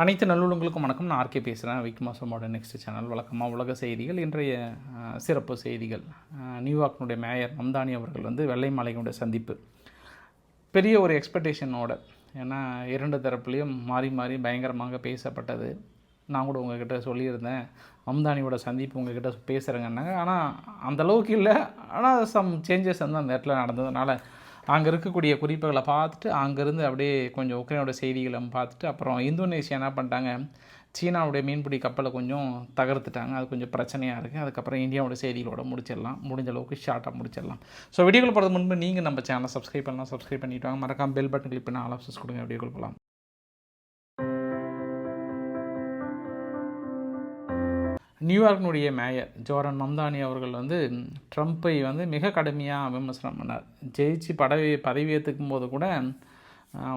அனைத்து நல்லுள்ளங்களுக்கும் வணக்கம். நான் ஆர்கே பேசுகிறேன் விக்மாசமோட நெக்ஸ்ட் சேனல் வழக்கமாக உலக செய்திகள். இன்றைய சிறப்பு செய்திகள். நியூயார்க்கினுடைய மேயர் மம்தானி அவர்கள் வந்து வெள்ளை மாளிகையுடைய சந்திப்பு. பெரிய ஒரு எக்ஸ்பெக்டேஷனோட ஏன்னா இரண்டு தரப்புலையும் மாறி மாறி பயங்கரமாக பேசப்பட்டது. நான் கூட உங்ககிட்ட சொல்லியிருந்தேன். மம்தானியோட சந்திப்பு உங்ககிட்ட பேசுகிறேங்கன்னாங்க ஆனால் அந்த அளவுக்கு இல்லை. ஆனால் சம் சேஞ்சஸ் வந்து அந்த இடத்துல நடந்ததுனால அங்கே இருக்கக்கூடிய குறிப்புகளை பார்த்துட்டு அங்கேருந்து அப்படியே கொஞ்சம் உக்ரைனோட செய்திகளை பார்த்துட்டு அப்புறம் இந்தோனேஷியா என்ன பண்ணிட்டாங்க? சீனாவுடைய மீன்பிடி கப்பலை கொஞ்சம் தகர்த்துட்டாங்க. அது கொஞ்சம் பிரச்சனையாக இருக்குது அதுக்கப்புறம் இந்தியாவோட செய்திகளோட முடிச்சிடலாம். முடிஞ்ச அளவுக்கு ஷார்ட்டாக முடிச்சிடலாம். ஸோ வீடியோக்கள் போகிறது முன்பு நீங்கள் நம்ம சேனலை சப்ஸ்கிரைப் பண்ணலாம். சப்ஸ்கிரைப் பண்ணிவிட்டு வாங்க. மறக்காம பெல் பட்டன் கிளிக் பண்ணி ஆல் ஆப்ஷன்ஸ் கொடுங்க. வீடியோக்கள் போகலாம். நியூயார்க்கினுடைய மேயர் ஜோரன் மம்தானி அவர்கள் வந்து ட்ரம்ப்பை வந்து மிக கடுமையாக விமர்சனம் பண்ணார். ஜெயிச்சு பதவி பதவியேற்றுக்கும் போது கூட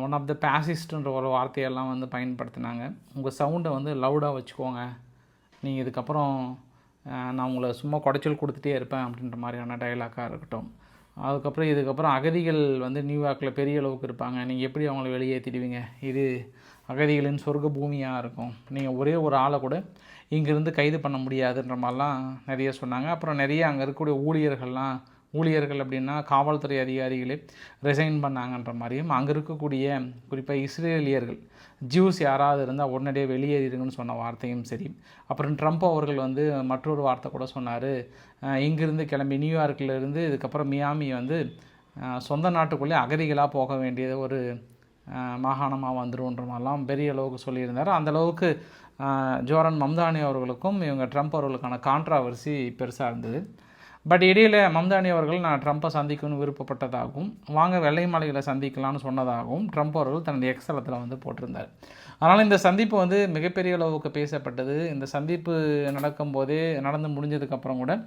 ஒன் ஆஃப் த பேசிஸ்ட்ன்ற ஒரு வார்த்தையெல்லாம் வந்து பயன்படுத்தினாங்க. உங்கள் சவுண்டை வந்து லவுடாக வச்சுக்கோங்க. நீங்கள் இதுக்கப்புறம் நான் உங்களை சும்மா குடைச்சல் கொடுத்துட்டே இருப்பேன் அப்படின்ற மாதிரியான டைலாக்காக இருக்கட்டும். அதுக்கப்புறம் இதுக்கப்புறம் அகதிகள் வந்து நியூயார்க்கில் பெரிய அளவுக்கு இருப்பாங்க. நீங்கள் எப்படி அவங்கள வெளியேற்றிடுவீங்க இது அகதிகளின் சொர்க்க பூமியாக இருக்கும். நீங்கள் ஒரே ஒரு ஆளை கூட இங்கேருந்து கைது பண்ண முடியாதுன்ற மாதிரிலாம் நிறைய சொன்னாங்க. அப்புறம் நிறைய அங்கே இருக்கக்கூடிய ஊழியர்கள்லாம் ஊழியர்கள் அப்படின்னா காவல்துறை அதிகாரிகளே ரிசைன் பண்ணாங்கன்ற மாதிரியும் அங்கே இருக்கக்கூடிய குறிப்பாக இஸ்ரேலியர்கள் ஜூஸ் யாராவது இருந்தால் உடனடியே வெளியேறிடுங்கன்னு சொன்ன வார்த்தையும் சரி. அப்புறம் ட்ரம்ப் அவர்கள் வந்து மற்றொரு வார்த்தை கூட சொன்னார். இங்கிருந்து கிளம்பி நியூயார்க்கில் இருந்து இதுக்கப்புறம் மியாமி வந்து சொந்த நாட்டுக்குள்ளே அகதிகளாக போக வேண்டியது ஒரு மாகாணமாக வந்துருன்ற மாதிரிலாம் பெரிய அளவுக்கு சொல்லியிருந்தார். அந்தளவுக்கு ஜோரன் மம்தானி அவர்களுக்கும் இவங்க ட்ரம்ப் அவர்களுக்கான கான்ட்ராவர்சி பெருசாக இருந்தது. பட் இடையில் மம்தானி அவர்கள் நான் ட்ரம்ப்பை சந்திக்கணும்னு விருப்பப்பட்டதாகவும் வாங்க வெள்ளை மாளிகையில் சந்திக்கலாம்னு சொன்னதாகவும் ட்ரம்ப் அவர்கள் தனது எக்ஸலத்தில் வந்து போட்டிருந்தார். அதனால் இந்த சந்திப்பு வந்து மிகப்பெரிய அளவுக்கு பேசப்பட்டது. இந்த சந்திப்பு நடக்கும்போதே நடந்து முடிஞ்சதுக்கப்புறம் கூட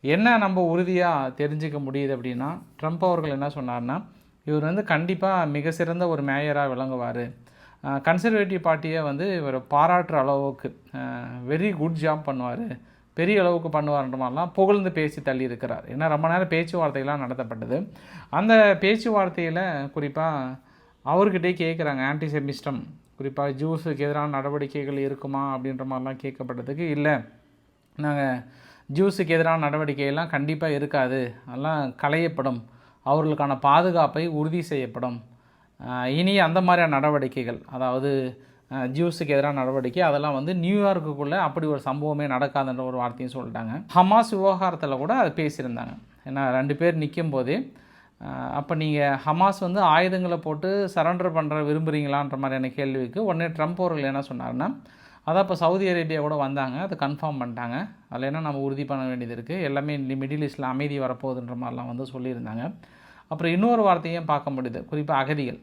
என்ன நம்ம உறுதியாக தெரிஞ்சுக்க முடியுது அப்படின்னா ட்ரம்ப் அவர்கள் என்ன சொன்னார்னா இவர் வந்து கண்டிப்பாக மிக சிறந்த ஒரு மேயராக விளங்குவார். கன்சர்வேட்டிவ் பார்ட்டியை வந்து இவர் பாராட்டுற அளவுக்கு வெரி குட் ஜாப் பண்ணுவார். பெரிய அளவுக்கு பண்ணுவார்ன்ற மாதிரிலாம் புகழ்ந்து பேசி தள்ளி இருக்கிறார் ஏன்னா ரொம்ப நேரம் பேச்சுவார்த்தைகள்லாம் நடத்தப்பட்டது. அந்த பேச்சுவார்த்தையில் குறிப்பாக அவர்கிட்டே கேட்குறாங்க ஆன்டிசெமிஸ்டம் குறிப்பாக ஜூஸுக்கு எதிரான நடவடிக்கைகள் இருக்குமா அப்படின்ற மாதிரிலாம் கேட்கப்பட்டதுக்கு இல்லை. நாங்கள் ஜூஸுக்கு எதிரான நடவடிக்கையெல்லாம் கண்டிப்பாக இருக்காது. அதெல்லாம் களையப்படும். அவர்களுக்கான பாதுகாப்பை உறுதி செய்யப்படும். இனி அந்த மாதிரியான நடவடிக்கைகள் அதாவது ஜூஸுக்கு எதிரான நடவடிக்கை அதெல்லாம் வந்து நியூயார்க்குள்ளே அப்படி ஒரு சம்பவமே நடக்காதுன்ற ஒரு வார்த்தையும் சொல்லிட்டாங்க. ஹமாஸ் விவகாரத்தில் கூட அது பேசியிருந்தாங்க. ஏன்னா ரெண்டு பேர் நிற்கும் போதே அப்போ நீங்கள் ஹமாஸ் வந்து ஆயுதங்களை போட்டு சரண்டர் பண்ணுற விரும்புகிறீங்களான்ற மாதிரியான கேள்விக்கு உடனே ட்ரம்ப் அவர்கள் என்ன சொன்னார்னா அதான் இப்போ சவுதி அரேபியா கூட வந்தாங்க அதை கன்ஃபார்ம் பண்ணிட்டாங்க. அதில் என்ன நம்ம உறுதி பண்ண வேண்டியது இருக்குது எல்லாமே மிடில் ஈஸ்டில் அமைதி வரப்போகுதுன்ற மாதிரிலாம் வந்து சொல்லியிருந்தாங்க. அப்புறம் இன்னொரு வார்த்தையும் பார்க்க முடியுது. குறிப்பாக அகதிகள்.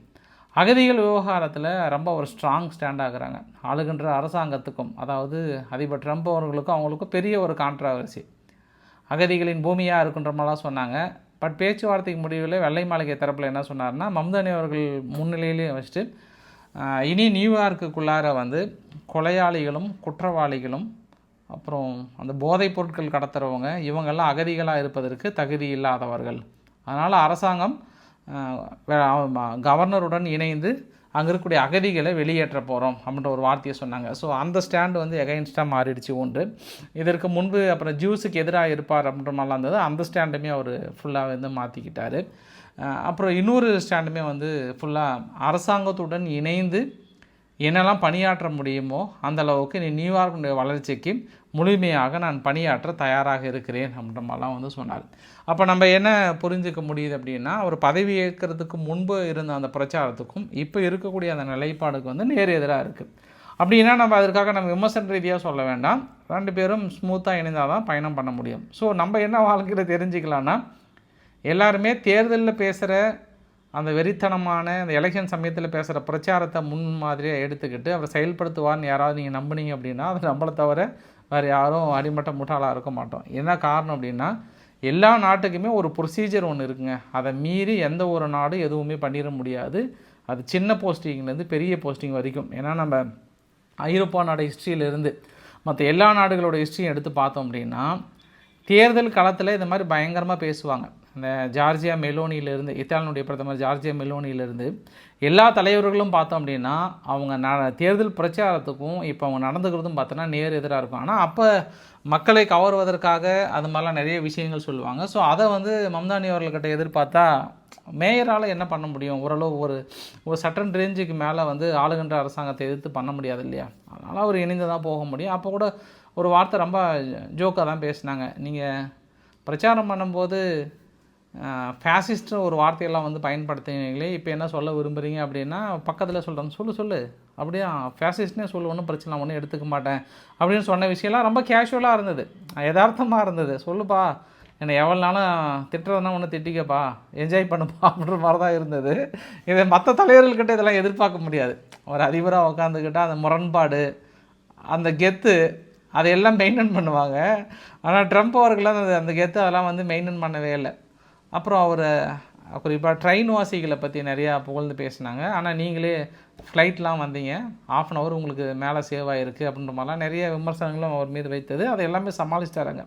அகதிகள் விவகாரத்தில் ரொம்ப ஒரு ஸ்ட்ராங் ஸ்டாண்ட் ஆகுறாங்க. ஆளுகின்ற அரசாங்கத்துக்கும் அதாவது அதிபர் ட்ரம்ப் அவர்களுக்கும் அவங்களுக்கும் பெரிய ஒரு கான்ட்ரவர்சி அகதிகளின் பூமியாக இருக்குன்ற மாதிரிலாம் சொன்னாங்க. பட் பேச்சுவார்த்தைக்கு முடிவில் வெள்ளை மாளிகை தரப்பில் என்ன சொன்னார்னா மம்தானி அவர்கள் முன்னிலையிலேயே வச்சுட்டு இனி நியூயார்க்குள்ளார வந்து கொலையாளிகளும் குற்றவாளிகளும் அப்புறம் அந்த போதைப் பொருட்கள் கடத்துகிறவங்க இவங்கெல்லாம் அகதிகளாக இருப்பதற்கு தகுதி இல்லாதவர்கள். அதனால் அரசாங்கம் கவர்னருடன் இணைந்து அங்கே இருக்கக்கூடிய அகதிகளை வெளியேற்ற போகிறோம் அப்படின்ற ஒரு வார்த்தையை சொன்னாங்க. ஸோ அந்த ஸ்டாண்டு வந்து எகைன்ஸ்டாக மாறிடுச்சு ஒன்று இதற்கு முன்பு அப்புறம் ஜூஸுக்கு எதிராக இருப்பார் அப்படின்ற மாதிரிலாம் இருந்தது. அந்த ஸ்டாண்டுமே அவர் ஃபுல்லாக வந்து மாற்றிக்கிட்டார் அப்புறம் இன்னொரு ஸ்டாண்டுமே வந்து ஃபுல்லாக அரசாங்கத்துடன் இணைந்து என்னெல்லாம் பணியாற்ற முடியுமோ அந்த அளவுக்கு நீ நியூயார்க்குடைய வளர்ச்சிக்கு முழுமையாக நான் பணியாற்ற தயாராக இருக்கிறேன் அப்படின்ற மாதிரிலாம் வந்து சொன்னார். அப்போ நம்ம என்ன புரிஞ்சுக்க முடியுது அப்படின்னா அவர் பதவி ஏற்கிறதுக்கு முன்பு இருந்த அந்த பிரச்சாரத்துக்கும் இப்போ இருக்கக்கூடிய அந்த நிலைப்பாடுக்கு வந்து நேர் எதிராக இருக்குது அப்படின்னா நம்ம அதற்காக நம்ம விமர்சன ரீதியாக சொல்ல வேண்டாம். ரெண்டு பேரும் ஸ்மூத்தாக இணைந்தால் தான் பயணம் பண்ண முடியும். ஸோ நம்ம என்ன வாழ்க்கையில் தெரிஞ்சுக்கலான்னா எல்லாருமே தேர்தலில் பேசுகிற அந்த வெறித்தனமான அந்த எலெக்ஷன் சமயத்தில் பேசுகிற பிரச்சாரத்தை முன் மாதிரியாக எடுத்துக்கிட்டு அவர் செயல்படுத்துவார்னு யாராவது நீங்கள் நம்புனீங்க அப்படின்னா அது நம்மளை தவிர வேறு யாரும் அடிமட்ட முட்டாளாக இருக்க மாட்டோம். என்ன காரணம் அப்படின்னா எல்லா நாட்டுக்குமே ஒரு ப்ரொசீஜர் ஒன்று இருக்குங்க. அதை மீறி எந்த ஒரு நாடும் எதுவுமே பண்ணிட முடியாது. அது சின்ன போஸ்டிங்லேருந்து பெரிய போஸ்டிங் வரைக்கும். ஏன்னா நம்ம ஐரோப்பா நாடு ஹிஸ்ட்ரியிலேருந்து மற்ற எல்லா நாடுகளோட ஹிஸ்ட்ரியும் எடுத்து பார்த்தோம் அப்படின்னா தேர்தல் களத்தில் இந்த மாதிரி பயங்கரமாக பேசுவாங்க. ஜார்ஜியா மெலோனியிலிருந்து இத்தாலியனுடைய பிரதமர் ஜார்ஜியா மெலோனியிலிருந்து எல்லா தலைவர்களும் பார்த்தோம் அப்படின்னா அவங்க ந தேர்தல் பிரச்சாரத்துக்கும் இப்போ அவங்க நடந்துக்கிறதும் பார்த்தோன்னா நேர் எதிராக இருக்கும். ஆனால் அப்போ மக்களை கவர்வதற்காக அது மாதிரிலாம் நிறைய விஷயங்கள் சொல்லுவாங்க. ஸோ அதை வந்து மம்தானி அவர்கள்கிட்ட எதிர்பார்த்தா மேயரால் என்ன பண்ண முடியும்? ஓரளவு ஒரு ஒரு சட்டன் ரேஞ்சுக்கு மேலே வந்து ஆளுகின்ற அரசாங்கத்தை எதிர்த்து பண்ண முடியாது இல்லையா? அதனால் அவர் இணைந்து தான் போக முடியும். அப்போ கூட ஒரு வார்த்தை ரொம்ப ஜோக்காக தான் பேசினாங்க. நீங்கள் பிரச்சாரம் பண்ணும்போது ஃபேசிஸ்ட் ஒரு வார்த்தையெல்லாம் வந்து பயன்படுத்துகிறீங்களே இப்போ என்ன சொல்ல விரும்புகிறீங்க அப்படின்னா பக்கத்தில் சொல்கிறேன் சொல்லு சொல்லு. அப்படியே? ஃபேசிஸ்ட்னே சொல்லு ஒன்றும் பிரச்சனை ஒன்றும் எடுத்துக்க மாட்டேன். அப்படின்னு சொன்ன விஷயம்லாம் ரொம்ப கேஷுவலாக இருந்தது. யதார்த்தமாக இருந்தது. சொல்லுப்பா. என்னை எவ்வளோ நாளும் திட்டுறதுனா ஒன்று திட்டிக்கப்பா. என்ஜாய் பண்ணுப்பா அப்படின்ற மாதிரி தான் இருந்தது. இதை மற்ற தலைவர்கள்கிட்ட இதெல்லாம் எதிர்பார்க்க முடியாது. ஒரு அதிபராக உட்காந்துக்கிட்டால் அந்த முரண்பாடு அந்த கெத்து அதையெல்லாம் மெயின்டைன் பண்ணுவாங்க. ஆனால் ட்ரம்ப் அவர்கள் அந்த அந்த கெத்து அதெல்லாம் வந்து மெயின்டைன் பண்ணவே இல்லை. அப்புறம் அவர் குறிப்பாக ட்ரெயின் வாசிகளை பற்றி நிறையா புகழ்ந்து பேசினாங்க. ஆனால் நீங்களே ஃப்ளைட்லாம் வந்தீங்க. ஆஃப் அன் ஹவர் உங்களுக்கு மேலே சேவ் ஆகிருக்கு அப்படின்ற மாதிரிலாம் நிறைய விமர்சனங்களும் அவர் மீது வைத்தது. அதை எல்லாமே சமாளிச்சிட்டாருங்க.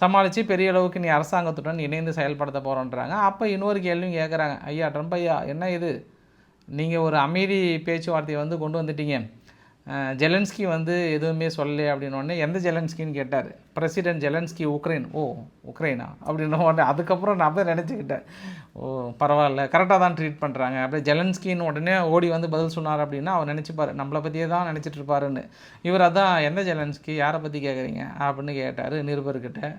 சமாளித்து பெரிய அளவுக்கு நீ அரசாங்கத்துடன் இணைந்து செயல்படுத்த போகிறோன்றாங்க அப்போ இன்னொரு கேள்வியும் கேட்குறாங்க ஐயா ட்ரம்ப் ஐயா என்ன இது? நீங்கள் ஒரு அமைதி பேச்சுவார்த்தையை வந்து கொண்டு வந்துட்டீங்க. ஜெலன்ஸ்கி வந்து எதுவுமே சொல்லலை அப்படின்னோடனே எந்த ஜெலன்ஸ்கின்னு கேட்டார். President Zelensky Ukraine. ஓ உக்ரைனா? அப்படின்ன உடனே அதுக்கப்புறம் நான் தான் நினச்சிக்கிட்டேன். ஓ பரவாயில்ல. கரெக்டாக தான் ட்ரீட் பண்ணுறாங்க அப்படியே ஜெலன்ஸ்கின்னு உடனே ஓடி வந்து பதில் சொன்னார் அப்படின்னா அவர் நினச்சிப்பார் நம்மளை பற்றியே தான் நினச்சிட்டு இருப்பாருன்னு. இவர் அதான் எந்த ஜெலன்ஸ்கி? யாரை பற்றி கேட்குறீங்க அப்படின்னு கேட்டார் நிருபர்கிட்ட.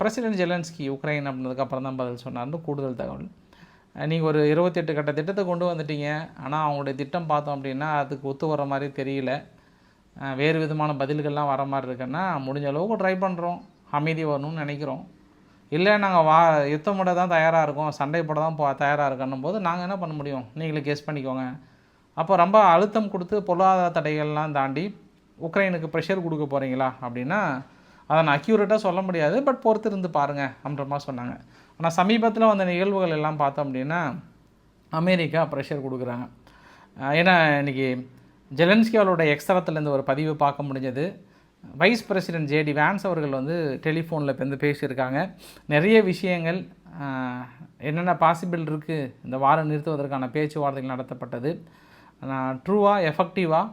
பிரசிடென்ட் ஜெலன்ஸ்கி உக்ரைன் அப்படின்னதுக்கப்புறம் தான் பதில் சொன்னார்னு கூடுதல் தகவல். நீங்கள் ஒரு இருபத்தெட்டு கட்ட திட்டத்தை கொண்டு வந்துட்டீங்க. ஆனால் அவங்களுடைய திட்டம் பார்த்தோம் அப்படின்னா அதுக்கு ஒத்து வர மாதிரி தெரியல. வேறு விதமான பதில்கள்லாம் வர மாதிரி இருக்குன்னா முடிஞ்ச அளவுக்கு ட்ரை பண்ணுறோம் அமைதி வரணும்னு நினைக்கிறோம். இல்லை நாங்கள் வா யுத்தம் போட தான் தயாராக இருக்கோம். சண்டை போட தான் போ தயாராக இருக்கணும் போது நாங்கள் என்ன பண்ண முடியும்? நீங்களே கெஸ் பண்ணிக்கோங்க. அப்போ ரொம்ப அழுத்தம் கொடுத்து பொருளாதார தடைகள்லாம் தாண்டி உக்ரைனுக்கு ப்ரெஷர் கொடுக்க போகிறீங்களா அப்படின்னா அதை நான் அக்யூரேட்டாக சொல்ல முடியாது. பட் பொறுத்து இருந்து பாருங்கள் அப்படின்ற மாதிரி சொன்னாங்க. ஆனால் சமீபத்தில் வந்த நிகழ்வுகள் எல்லாம் பார்த்தோம் அப்படின்னா அமெரிக்கா ப்ரெஷர் கொடுக்குறாங்க. ஏன்னா இன்னைக்கு ஜெலன்ஸ்கி அவரோட ஒரு பதிவு பார்க்க முடிஞ்சது. வைஸ் பிரசிடென்ட் ஜேடி வேன்ஸ் அவர்கள் வந்து டெலிஃபோனில் இப்போ வந்து பேசியிருக்காங்க. நிறைய விஷயங்கள் என்னென்ன பாசிபிள் இருக்குது இந்த வாரம் நிறுத்துவதற்கான பேச்சுவார்த்தைகள் நடத்தப்பட்டது. நான் ட்ரூவாக எஃபெக்டிவாக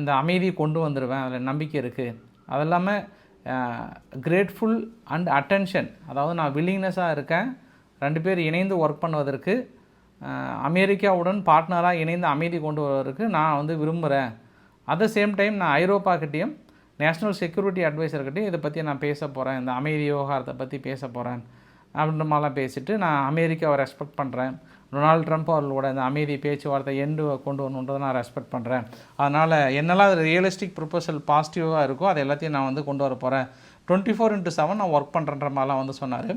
இந்த அமைதியை கொண்டு வந்துடுவேன் அதில் நம்பிக்கை இருக்குது அது இல்லாமல் கிரேட்ஃபுல் அண்ட் அட்டென்ஷன் அதாவது நான் வில்லிங்னஸாக இருக்கேன். ரெண்டு பேர் இணைந்து ஒர்க் பண்ணுவதற்கு அமெரிக்காவுடன் பார்ட்னராக இணைந்து அமைதி கொண்டு வருவதற்கு நான் வந்து விரும்புகிறேன் அட் த சேம் டைம் நான் ஐரோப்பாக்கிட்டேயும் நேஷ்னல் செக்யூரிட்டி அட்வைசர்கிட்டையும் இதை பற்றி நான் பேச போகிறேன் இந்த அமைதி விவகாரத்தை பற்றி பேச போகிறேன் அப்படின்ற மாதிரிலாம் பேசிவிட்டு நான் அமெரிக்காவை ரெஸ்பெக்ட் பண்ணுறேன் டொனால்ட் ட்ரம்ப் அவர்களோட இந்த அமைதி பேச்சுவார்த்தை எண்டு கொண்டு வரணுன்றதை நான் ரெஸ்பெக்ட் பண்ணுறேன் அதனால் என்னெல்லாம் ரியலிஸ்டிக் ப்ரொபோசல் பாசிட்டிவாக இருக்கோ அது எல்லாத்தையும் நான் வந்து கொண்டு வர போகிறேன் டுவெண்ட்டி ஃபோர் இன்ட்டு செவன் நான் ஒர்க் பண்ணுறன்ற மாதிரிலாம் வந்து சொன்னார்.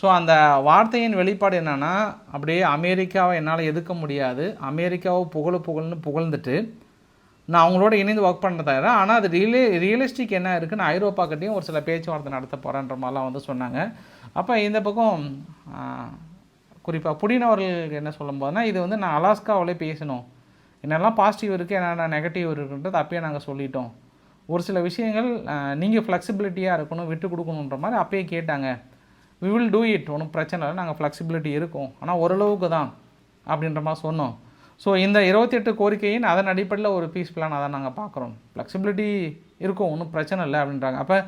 ஸோ அந்த வார்த்தையின் வெளிப்பாடு என்னென்னா அப்படியே அமெரிக்காவை என்னால் எதுக்க முடியாது. அமெரிக்காவை புகழ புகழ்னு புகழ்ந்துட்டு நான் அவங்களோட இணைந்து ஒர்க் பண்ண தவிர ஆனால் அது ரியலே ரியலிஸ்டிக் என்ன இருக்குன்னு ஐரோப்பாக்கிட்டையும் ஒரு சில பேச்சுவார்த்தை நடத்த போகிறேன்ற மாதிரிலாம் வந்து சொன்னாங்க. அப்போ இந்த பக்கம் குறிப்பாக புடின் என்ன சொல்லும் போதுனா இது வந்து நான் அலாஸ்காவிலே பேசணும் என்னெல்லாம் பாசிட்டிவ் இருக்குது என்னென்ன நெகட்டிவ் இருக்குன்றது அப்பயே நாங்கள் சொல்லிட்டோம். ஒரு சில விஷயங்கள் நீங்கள் ஃப்ளெக்சிபிலிட்டியாக இருக்கணும் விட்டு கொடுக்கணுன்ற மாதிரி அப்பயே கேட்டாங்க. வி வில் டூ இட் ஒன்றும் பிரச்சனை இல்லை நாங்கள் ஃப்ளெக்சிபிலிட்டி இருக்கும். ஆனால் ஓரளவுக்கு தான் அப்படின்ற மாதிரி சொன்னோம். ஸோ இந்த இருபத்தெட்டு கோரிக்கையின் அதன் அடிப்படையில் ஒரு பீஸ் பிளான் அதை நாங்கள் பார்க்குறோம். ஃப்ளெக்சிபிலிட்டி இருக்கும் ஒன்றும் பிரச்சனை இல்லை அப்படின்றாங்க. அப்போ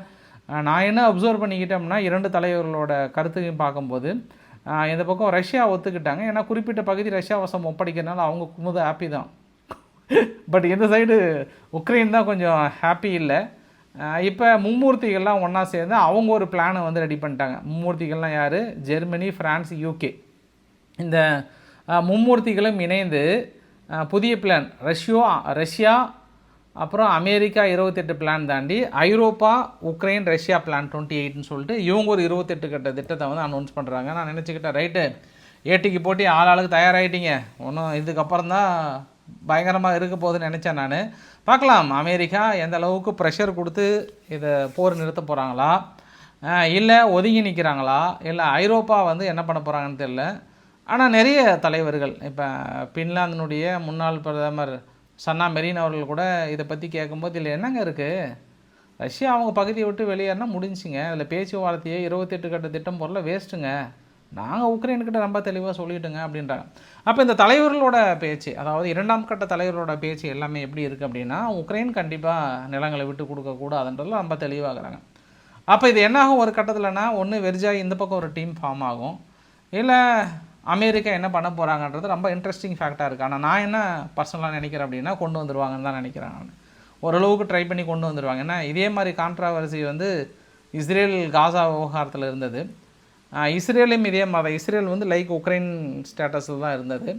நான் என்ன அப்சர்வ் பண்ணிக்கிட்டோம்னா இரண்டு தலைவர்களோட கருத்தையும் பார்க்கும்போது இந்த பக்கம் ரஷ்யா ஒத்துக்கிட்டாங்க. ஏன்னா குறிப்பிட்ட பகுதி ரஷ்யா வசம் ஒப்படைக்கிறதுனால அவங்க குமுத ஹாப்பி தான். பட் இந்த சைடு உக்ரைன் தான் கொஞ்சம் ஹாப்பி இல்லை. இப்போ மும்மூர்த்திகள்லாம் ஒன்றா சேர்ந்து அவங்க ஒரு பிளானை வந்து ரெடி பண்ணிட்டாங்க. மும்மூர்த்திகள்லாம் யார்? ஜெர்மனி ஃப்ரான்ஸ் யூகே இந்த மும்மூர்த்திகளும் இணைந்து புதிய பிளான் ரஷ்யோ ரஷ்யா அப்புறம் அமெரிக்கா இருபத்தெட்டு பிளான் தாண்டி ஐரோப்பா உக்ரைன் ரஷ்யா பிளான் டுவெண்ட்டி எயிட்னு சொல்லிட்டு இவங்க ஒரு இருபத்தெட்டு கட்ட திட்டத்தை வந்து அனௌன்ஸ் பண்ணுறாங்க நான் நினச்சிக்கிட்டேன் ரைட்டு ஏட்டிக்கு போட்டி ஆள் ஆளுக்கு தயாராகிட்டீங்க ஒன்றும் இதுக்கப்புறம் தான் பயங்கரமாக இருக்க போகுதுன்னு நினச்சேன் நான். பார்க்கலாம் அமெரிக்கா எந்த அளவுக்கு ப்ரெஷர் கொடுத்து இதை போர் நிறுத்த போகிறாங்களா இல்லை ஒதுங்கி நிற்கிறாங்களா இல்லை ஐரோப்பா வந்து என்ன பண்ண போகிறாங்கன்னு தெரில ஆனால் நிறைய தலைவர்கள் இப்போ பின்லாந்தினுடைய முன்னாள் பிரதமர் சன்னா மெரின் அவர்கள் கூட இதை பற்றி கேட்கும்போது இதில் என்னங்க இருக்குது ரஷ்யா அவங்க பகுதியை விட்டு வெளியேறினா முடிஞ்சுங்க. அதில் பேச்சுவார்த்தையே இருபத்தெட்டு கட்ட திட்டம் பொருளை வேஸ்ட்டுங்க நாங்கள் உக்ரைன்கிட்ட ரொம்ப தெளிவாக சொல்லிட்டுங்க அப்படின்றாங்க. அப்போ இந்த தலைவர்களோட பேச்சு அதாவது இரண்டாம் கட்ட தலைவர்களோட பேச்சு எல்லாமே எப்படி இருக்குது அப்படின்னா உக்ரைன் கண்டிப்பாக நிலங்களை விட்டு கொடுக்கக்கூடாதுன்றதுல ரொம்ப தெளிவாகிறாங்க. அப்போ இது என்னாகும் ஒரு கட்டத்தில்னா ஒன்று வெர்ஜா இந்த பக்கம் ஒரு டீம் ஃபார்ம் ஆகும். இல்லை அமெரிக்கா என்ன பண்ண போகிறாங்கன்றது ரொம்ப இன்ட்ரெஸ்டிங் ஃபேக்டாக இருக்குது ஆனால் நான் என்ன பர்சனலாக நினைக்கிறேன் அப்படின்னா கொண்டு வந்துடுவாங்கன்னு தான் நினைக்கிறேன் நான். ஓரளவுக்கு ட்ரை பண்ணி கொண்டு வந்துடுவாங்க ஏன்னா இதே மாதிரி கான்ட்ராவர்சி வந்து இஸ்ரேல் காசா விவகாரத்தில் இருந்தது. இஸ்ரேலையும் இதே மாதிரி இஸ்ரேல் வந்து லைக் உக்ரைன் ஸ்டேட்டஸில் தான் இருந்தது.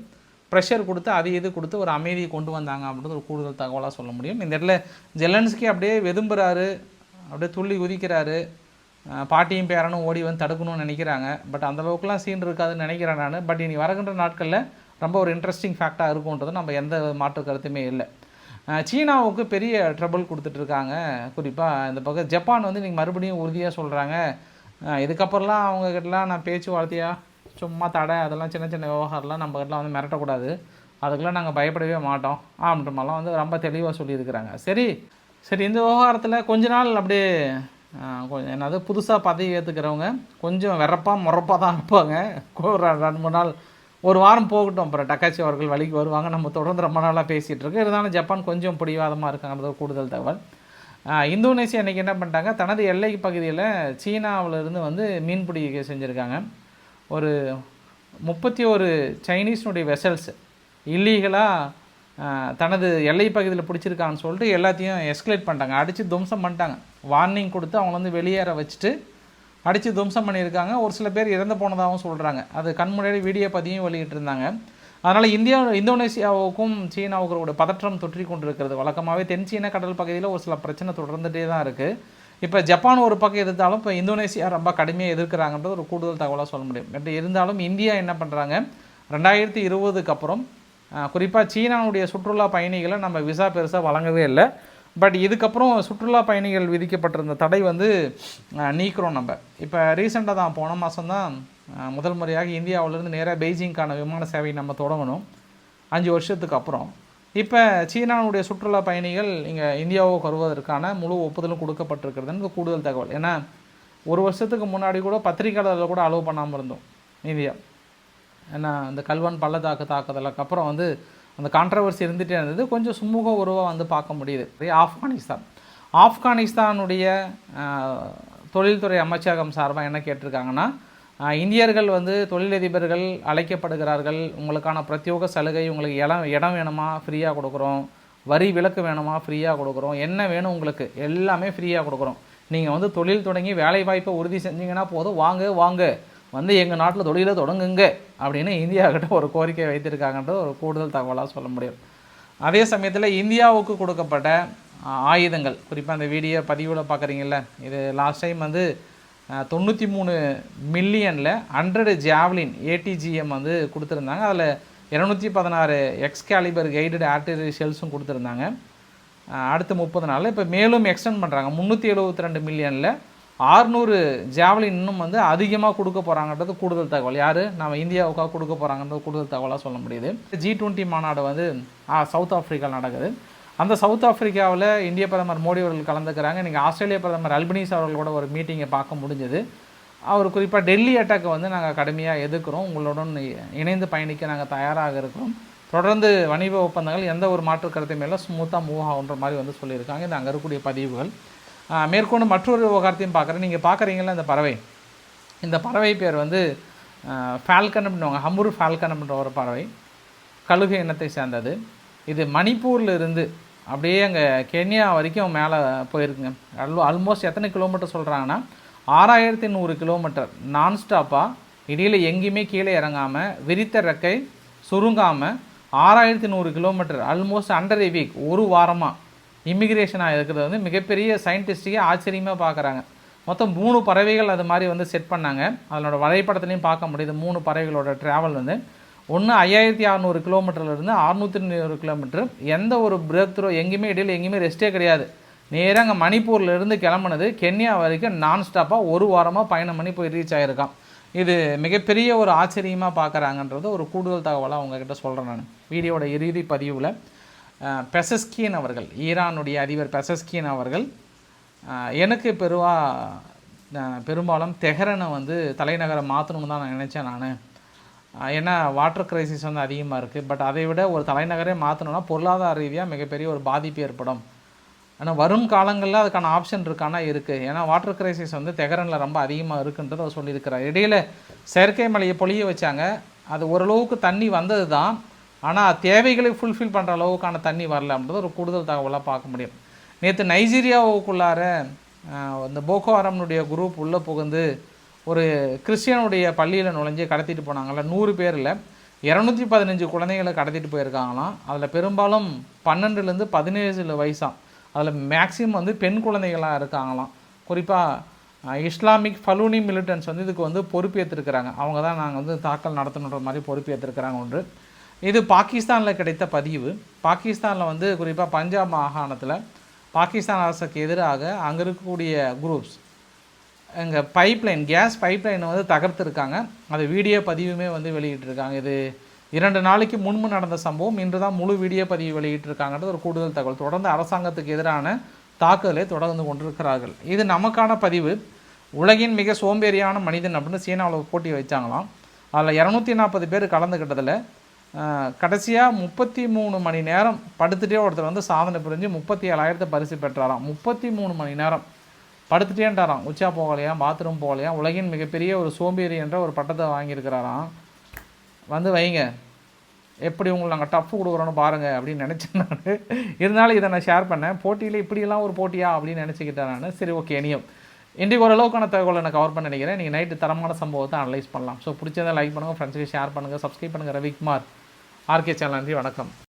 ப்ரெஷர் கொடுத்து அது இது கொடுத்து ஒரு அமைதியை கொண்டு வந்தாங்க அப்படின்றது ஒரு கூடுதல் தகவலாக சொல்ல முடியும். இந்த இடத்துல ஜெலன்ஸ்கி அப்படியே வெதும்புறாரு. அப்படியே துள்ளி குதிக்கிறாரு. பாட்டியும் பேரனும் ஓடி வந்து தடுக்கணும்னு நினைக்கிறாங்க. பட் அந்தளவுக்குலாம் சீன் இருக்காதுன்னு நினைக்கிறேன் நான். பட் இனி வரகின்ற நாட்களில் ரொம்ப ஒரு இன்ட்ரெஸ்டிங் ஃபேக்டாக இருக்கும்ன்றது நம்ம எந்த மாற்று கருத்துமே இல்லை. சீனாவுக்கு பெரிய ட்ரபிள் கொடுத்துட்ருக்காங்க குறிப்பாக இந்த பக்கம் ஜப்பான் வந்து நீங்கள் மறுபடியும் உறுதியாக சொல்கிறாங்க இதுக்கப்புறம்லாம் அவங்கக்கிட்டலாம் நான் பேச்சுவார்த்தையாக சும்மா தடை அதெல்லாம் சின்ன சின்ன விவகாரம்லாம் நம்மக்கிட்டலாம் வந்து மிரட்டக்கூடாது. அதுக்கெல்லாம் நாங்கள் பயப்படவே மாட்டோம். அப்படின்ற மாதிரிலாம் வந்து ரொம்ப தெளிவாக சொல்லியிருக்கிறாங்க. சரி சரி இந்த விவகாரத்தில் கொஞ்ச நாள் அப்படியே கொஞ்சம் என்னது புதுசாக பதவி ஏற்றுக்கிறவங்க கொஞ்சம் வெறப்பாக முறப்பாக தான் இருப்பாங்க. ஒரு ரெண்டு மூணு நாள் ஒரு வாரம் போகட்டும் அப்புறம் டக்காச்சி அவர்கள் வழிக்கு வருவாங்க. நம்ம தொடர்ந்து ரொம்ப நாளாக பேசிகிட்டு இருந்தாலும் ஜப்பான் கொஞ்சம் பிடிவாதமாக இருக்காங்கிறது ஒரு கூடுதல் தகவல். இந்தோனேசியா இன்றைக்கி என்ன பண்ணிட்டாங்க? தனது எல்லை பகுதியில் சீனாவிலிருந்து வந்து மீன்பிடி செஞ்சுருக்காங்க. ஒரு முப்பத்தி ஒரு சைனீஸ்னுடைய வெசல்ஸ் இல்லீகலாக தனது எல்லை பகுதியில் பிடிச்சிருக்கான்னு சொல்லிட்டு எல்லாத்தையும் எஸ்கலேட் பண்ணிட்டாங்க. அடித்து துவம்சம் பண்ணிட்டாங்க. வார்னிங் கொடுத்து அவங்கள வந்து வெளியேற வச்சுட்டு அடித்து துவம்சம் பண்ணியிருக்காங்க. ஒரு சில பேர் இறந்து போனதாகவும் சொல்கிறாங்க அது கண்முன்னாடி வீடியோ பதியும் வெளியிட்டு இருந்தாங்க. அதனால் இந்தியா இந்தோனேசியாவுக்கும் சீனாவுக்கும் ஒரு பதற்றம் தொற்றி கொண்டிருக்கிறது. வழக்கமாகவே தென் சீன கடல் பகுதியில் ஒரு சில பிரச்சனை தொடர்ந்துகிட்டே தான் இருக்குது இப்போ ஜப்பான் ஒரு பக்கம் எதிர்த்தாலும் இப்போ இந்தோனேசியா ரொம்ப கடுமையாக எதிர்க்கிறாங்கன்றது ஒரு கூடுதல் தகவலாக சொல்ல முடியும். பட் இருந்தாலும் இந்தியா என்ன பண்ணுறாங்க ரெண்டாயிரத்தி இருபதுக்கு அப்புறம் குறிப்பாக சீனாவுடைய சுற்றுலா பயணிகளை நம்ம விசா பெருசாக வழங்கவே இல்லை. பட் இதுக்கப்புறம் சுற்றுலா பயணிகள் விதிக்கப்பட்டிருந்த தடை வந்து நீக்கிறோம் நம்ம இப்போ ரீசெண்டாக தான் போன மாதம் தான் முதல் முறையாக இந்தியாவிலேருந்து நேராக பெய்ஜிங்க்கான விமான சேவை நம்ம தொடங்கணும். அஞ்சு வருஷத்துக்கு அப்புறம். இப்போ சீனாவுடைய சுற்றுலா பயணிகள் இங்கே இந்தியாவுக்கு வருவதற்கான முழு ஒப்புதலும் கொடுக்கப்பட்டிருக்கிறதுன்னு கூடுதல் தகவல். ஏன்னா ஒரு வருஷத்துக்கு முன்னாடி கூட பத்திரிகையாளர்கள் கூட அலோவ் பண்ணாமல் இருந்தோம். இந்தியா. ஏன்னா இந்த கல்வன் பள்ளத்தாக்கு தாக்குதலுக்கு அப்புறம் வந்து அந்த கான்ட்ரவர்சி இருந்துகிட்டே இருந்தது. கொஞ்சம் சுமூக உருவாக வந்து பார்க்க முடியுது. ஆப்கானிஸ்தான். ஆப்கானிஸ்தானுடைய தொழில்துறை அமைச்சகம் சார்பாக என்ன கேட்டிருக்காங்கன்னா இந்தியர்கள் வந்து தொழிலதிபர்கள் அழைக்கப்படுகிறார்கள். உங்களுக்கான பிரத்யோக சலுகை உங்களுக்கு இடம் இடம் வேணுமா? ஃப்ரீயாக கொடுக்குறோம். வரி விலக்கு வேணுமா? ஃப்ரீயாக கொடுக்குறோம். என்ன வேணும் உங்களுக்கு? எல்லாமே ஃப்ரீயாக கொடுக்குறோம். நீங்கள் வந்து தொழில் தொடங்கி வேலை வாய்ப்பை உறுதி செஞ்சீங்கன்னா போதும். வாங்க வாங்க. வந்து எங்கள் நாட்டில் தொழிலை தொடங்குங்க அப்படின்னு இந்தியாக்கிட்ட ஒரு கோரிக்கை வைத்திருக்காங்கன்றது ஒரு கூடுதல் தகவலாக சொல்ல முடியும். அதே சமயத்தில் இந்தியாவுக்கு கொடுக்கப்பட்ட ஆயுதங்கள் குறிப்பாக அந்த வீடியோ பதிவில் பார்க்குறீங்கல்ல இது லாஸ்ட் டைம் வந்து தொண்ணூற்றி மூணு மில்லியனில் ஹண்ட்ரடு ஜாவ்லின் ஏடிஜிஎம் வந்து கொடுத்துருந்தாங்க. அதில் இரநூத்தி பதினாறு எக்ஸ் கேலிபர் கைடட் ஆர்டிலரி ஷெல்ஸும் கொடுத்துருந்தாங்க. அடுத்து அடுத்த முப்பது நாளில் இப்போ மேலும் எக்ஸ்டெண்ட் பண்ணுறாங்க முந்நூற்றி எழுபத்தி ரெண்டு மில்லியனில் ஆறுநூறு ஜாவலின் இன்னும் வந்து அதிகமாக கொடுக்க போகிறாங்கன்றது கூடுதல் தகவல். யார்? நம்ம இந்தியாவுக்காக கொடுக்க போகிறாங்கன்றது கூடுதல் தகவலாக சொல்ல முடியுது. ஜி டுவெண்ட்டி மாநாடு வந்து சவுத் ஆஃப்ரிக்கா நடக்குது. அந்த சவுத் ஆஃப்ரிக்காவில் இந்திய பிரதமர் மோடி அவர்கள் கலந்துக்கிறாங்க. நீங்கள் ஆஸ்திரேலிய பிரதமர் அல்பனீஸ் அவர்களோட ஒரு மீட்டிங்கை பார்க்க முடிஞ்சது. அவர் குறிப்பாக டெல்லி அட்டாக்கை வந்து நாங்கள் கடுமையாக எதிர்க்கிறோம். உங்களுடன் இணைந்து பயணிக்க நாங்கள் தயாராக இருக்கிறோம். தொடர்ந்து வணிக ஒப்பந்தங்கள் எந்த ஒரு மாற்று கருத்தையும் மேலே ஸ்மூத்தாக மூவ் ஆகுன்ற மாதிரி வந்து சொல்லியிருக்காங்க. இது அங்கே இருக்கக்கூடிய பதிவுகள். மேற்கொண்டு மற்றொரு விவகாரத்தையும் பார்க்குறேன். நீங்கள் பார்க்குறீங்களா இந்த பறவை? இந்த பறவை பேர் வந்து ஃபால்கன் அப்படின்னுவாங்க. ஹம்பூர் ஃபால்கன் அப்படின்ற ஒரு பறவை. கழுகு இனத்தை சேர்ந்தது. இது மணிப்பூரில் இருந்து அப்படியே அங்கே கென்யா வரைக்கும் மேலே போயிருக்குங்க. அல் ஆல்மோஸ்ட் எத்தனை கிலோமீட்டர் சொல்கிறாங்கன்னா ஆறாயிரத்தி நூறு கிலோமீட்டர் நான்ஸ்டாப்பாக இடையில் எங்கேயுமே கீழே இறங்காமல் விரித்த ரெக்கை சுருங்காமல் ஆறாயிரத்தி நூறு kilometre almost under a week ஒரு வாரமாக இமிக்ரேஷனாக இருக்கிறது வந்து மிகப்பெரிய சயின்டிஸ்ட்டுக்கே ஆச்சரியமாக பார்க்குறாங்க மொத்தம் மூணு பறவைகள் அது மாதிரி வந்து செட் பண்ணாங்க. அதனோட வரைபடத்துலையும் பார்க்க முடியுது. மூணு பறவைகளோட ட்ராவல் வந்து. ஒன்று ஐயாயிரத்தி அறநூறு கிலோமீட்டர்லேருந்து அறுநூற்றி நூறு கிலோமீட்டர் எந்த ஒரு பிரேக் த்ரோ எங்கேயுமே இடையில் எங்கேயுமே ரெஸ்ட்டே கிடையாது. நேராக அங்கே மணிப்பூர்லேருந்து கிளம்புனது. கென்யா வரைக்கும் நான் ஸ்டாப்பாக ஒரு வாரமாக பயணம் பண்ணி போய் ரீச் ஆகிருக்கான் இது மிகப்பெரிய ஒரு ஆச்சரியமாக பார்க்குறாங்கன்றது ஒரு கூடுதல் தகவலாக உங்ககிட்ட சொல்கிறேன் நான். வீடியோட இறுதி பதிவில். பெசஸ்கியன் அவர்கள் ஈரானுடைய அதிபர் பெசஸ்கியன் அவர்கள் எனக்கு பெருவா பெரும்பாலும் தெஹரனை வந்து தலைநகரை மாற்றணும்னு தான் நான் நினச்சேன் நான். ஏன்னா வாட்டர் கிரைசிஸ் வந்து அதிகமாக இருக்குது பட் அதை விட ஒரு தலைநகரே மாற்றணும்னா பொருளாதார ரீதியாக மிகப்பெரிய ஒரு பாதிப்பு ஏற்படும். ஆனால் வரும் காலங்களில் அதுக்கான ஆப்ஷன் இருக்கானா? இருக்குது ஏன்னா வாட்டர் கிரைசிஸ் வந்து தெஹரனில் ரொம்ப அதிகமாக இருக்குன்றதை அவர் சொல்லியிருக்கிறார். இடையில் செயற்கை மலையை பொழிய வச்சாங்க. அது ஓரளவுக்கு தண்ணி வந்தது தான் ஆனால் தேவைகளை ஃபுல்ஃபில் பண்ணுற அளவுக்கான தண்ணி வரல அப்படின்றது ஒரு கூடுதல் தகவலாக பார்க்க முடியும். நேற்று நைஜீரியாவுக்குள்ளார இந்த போகோ குரூப் உள்ளே புகுந்து ஒரு கிறிஸ்டியனுடைய பள்ளியில் நுழைஞ்சு கடத்திட்டு போனாங்கல்ல நூறு பேரில் இரநூத்தி பதினஞ்சு குழந்தைகளை கடத்திட்டு போயிருக்காங்களாம். அதில் பெரும்பாலும் பன்னெண்டுலேருந்து பதினேழு வயசாம். அதில் மேக்ஸிமம் வந்து பெண் குழந்தைகளாக இருக்காங்களாம். குறிப்பாக இஸ்லாமிக் ஃபலூனி மிலிட்டன்ஸ் வந்து இதுக்கு வந்து பொறுப்பேற்றிருக்கிறாங்க அவங்க தான் நாங்கள் வந்து தாக்கல் நடத்தணுன்ற மாதிரி பொறுப்பேற்றிருக்கிறாங்க ஒன்று. இது பாகிஸ்தானில் கிடைத்த பதிவு. பாகிஸ்தானில் வந்து குறிப்பாக பஞ்சாப் மாகாணத்தில் பாகிஸ்தான் அரசுக்கு எதிராக அங்கே இருக்கக்கூடிய குரூப்ஸ் இங்கே பைப்லைன் கேஸ் பைப்லைனை வந்து தகர்த்துருக்காங்க. அது வீடியோ பதிவுமே வந்து வெளியிட்டிருக்காங்க. இது இரண்டு நாளைக்கு முன்பு நடந்த சம்பவம். இன்று தான் முழு வீடியோ பதிவு வெளியிட்டிருக்காங்கன்றது ஒரு கூடுதல் தகவல். தொடர்ந்து அரசாங்கத்துக்கு எதிரான தாக்குதலை தொடர்ந்து கொண்டிருக்கிறார்கள். இது நமக்கான பதிவு. உலகின் மிக சோம்பேறியான மனிதன் அப்படின்னு சீனாவில் போட்டி வச்சாங்களாம். அதில் இரநூத்தி நாற்பது பேர் கலந்துக்கிட்டதில் கடைசியாக முப்பத்தி மூணு மணி நேரம் படுத்துட்டே ஒருத்தர் வந்து சாதனை புரிஞ்சு முப்பத்தி ஏழாயிரத்தை பரிசு பெற்றாராம். முப்பத்தி மூணு மணி நேரம் படுத்துட்டேன்ட்டாராம். உச்சா போகலையாம் பாத்ரூம் போகலையாம் உலகின் மிகப்பெரிய ஒரு சோம்பேறி என்ற ஒரு பட்டத்தை வாங்கியிருக்கிறாராம். வந்து வைங்க. எப்படி உங்களுக்கு நாங்கள் டஃப் கொடுக்குறோன்னு பாருங்கள் அப்படின்னு நினச்சேன் நான். இருந்தாலும் இதை நான் ஷேர் பண்ணேன். போட்டியில் இப்படியெல்லாம் ஒரு போட்டியா அப்படின்னு நினச்சிக்கிட்டேன் நான். சரி ஓகே இனியும் இன்றைக்கு ஓரளவுக்கான தகவலை நான் கவர் பண்ண நினைக்கிறேன். நீங்கள் நைட்டு தரமான சம்பவத்தை அனலைஸ் பண்ணலாம். ஸோ பிடிச்சதை லைக் பண்ணுங்கள் ஃப்ரெண்ட்ஸுக்கு ஷேர் பண்ணுங்கள் சப்ஸ்கிரைப் பண்ணுங்கள் ரவிக்குமார். ஆர்கே சேனல் நன்றி வணக்கம்.